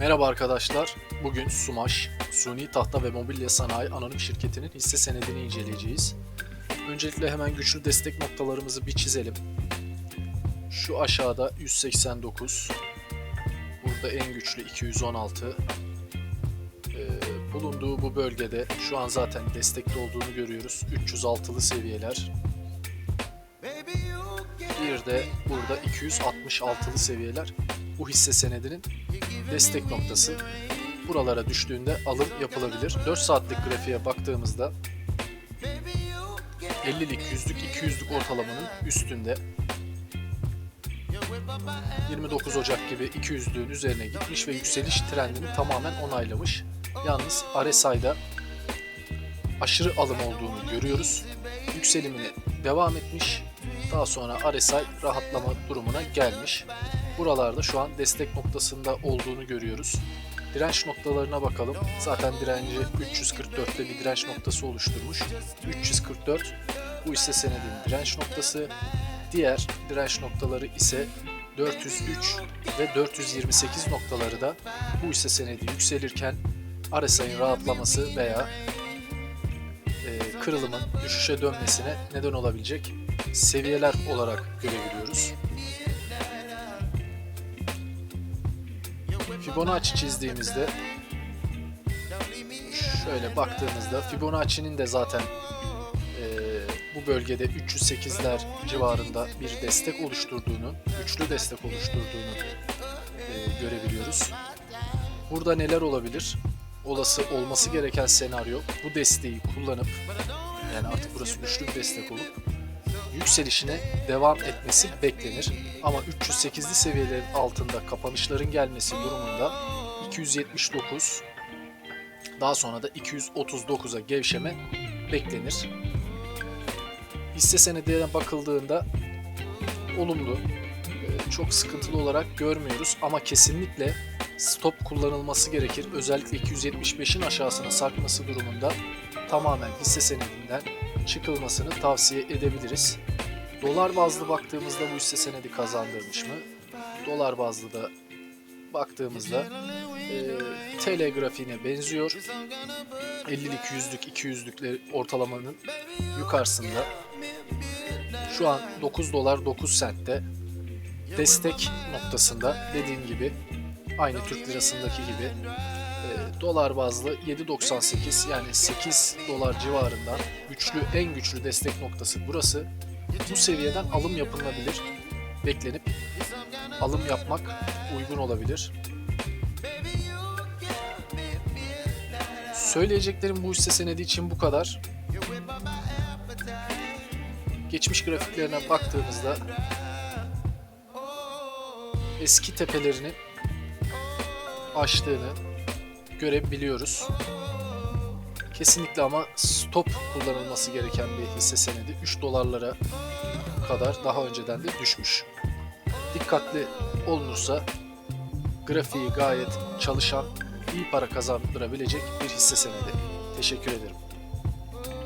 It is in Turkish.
Merhaba arkadaşlar. Bugün Sumaş, Suni Tahta ve Mobilya Sanayi Anonim Şirketi'nin hisse senedini inceleyeceğiz. Öncelikle hemen güçlü destek noktalarımızı bir çizelim. Şu aşağıda 189, burada en güçlü 216. Ee, bulunduğu bu bölgede şu an zaten destekte olduğunu görüyoruz. 306'lı seviyeler. Bir de burada 266'lı seviyeler bu hisse senedinin destek noktası. Buralara düştüğünde alım yapılabilir. 4 saatlik grafiğe baktığımızda 50'lik, 100'lük, 200'lük ortalamanın üstünde 29 Ocak gibi 200'lüğün üzerine gitmiş ve yükseliş trendini tamamen onaylamış. Yalnız RSI'da aşırı alım olduğunu görüyoruz. Yükselimine devam etmiş. Daha sonra RSI rahatlama durumuna gelmiş. Buralarda şu an destek noktasında olduğunu görüyoruz. Direnç noktalarına bakalım. Zaten direnci 344'te bir direnç noktası oluşturmuş. 344 bu ise senedin direnç noktası. Diğer direnç noktaları ise 403 ve 428 noktaları da bu ise senedi yükselirken RSI'nin rahatlaması veya e, kırılımın düşüşe dönmesine neden olabilecek seviyeler olarak görebiliyoruz. Fibonacci çizdiğimizde şöyle baktığımızda Fibonacci'nin de zaten e, bu bölgede 308'ler civarında bir destek oluşturduğunu, güçlü destek oluşturduğunu e, görebiliyoruz. Burada neler olabilir? Olası olması gereken senaryo bu desteği kullanıp yani artık burası güçlü bir destek olup yükselişine devam etmesi beklenir. Ama 308'li seviyelerin altında kapanışların gelmesi durumunda 279 daha sonra da 239'a gevşeme beklenir. Hisse senedine bakıldığında olumlu, e, çok sıkıntılı olarak görmüyoruz ama kesinlikle stop kullanılması gerekir. Özellikle 275'in aşağısına sarkması durumunda tamamen hisse senedinden çıkılmasını tavsiye edebiliriz. Dolar bazlı baktığımızda bu hisse senedi kazandırmış mı? Dolar bazlı da baktığımızda e, TL grafiğine benziyor. 50'lik, 100'lük, 200'lükler ortalamanın yukarısında. Şu an 9 dolar 9 sentte destek noktasında dediğim gibi aynı Türk lirasındaki gibi dolar bazlı 7.98 yani 8 dolar civarında güçlü en güçlü destek noktası burası. Bu seviyeden alım yapılabilir. Beklenip alım yapmak uygun olabilir. Söyleyeceklerim bu hisse senedi için bu kadar. Geçmiş grafiklerine baktığımızda eski tepelerini aştığını görebiliyoruz. Kesinlikle ama stop kullanılması gereken bir hisse senedi 3 dolarlara kadar daha önceden de düşmüş. Dikkatli olunursa grafiği gayet çalışan, iyi para kazandırabilecek bir hisse senedi. Teşekkür ederim.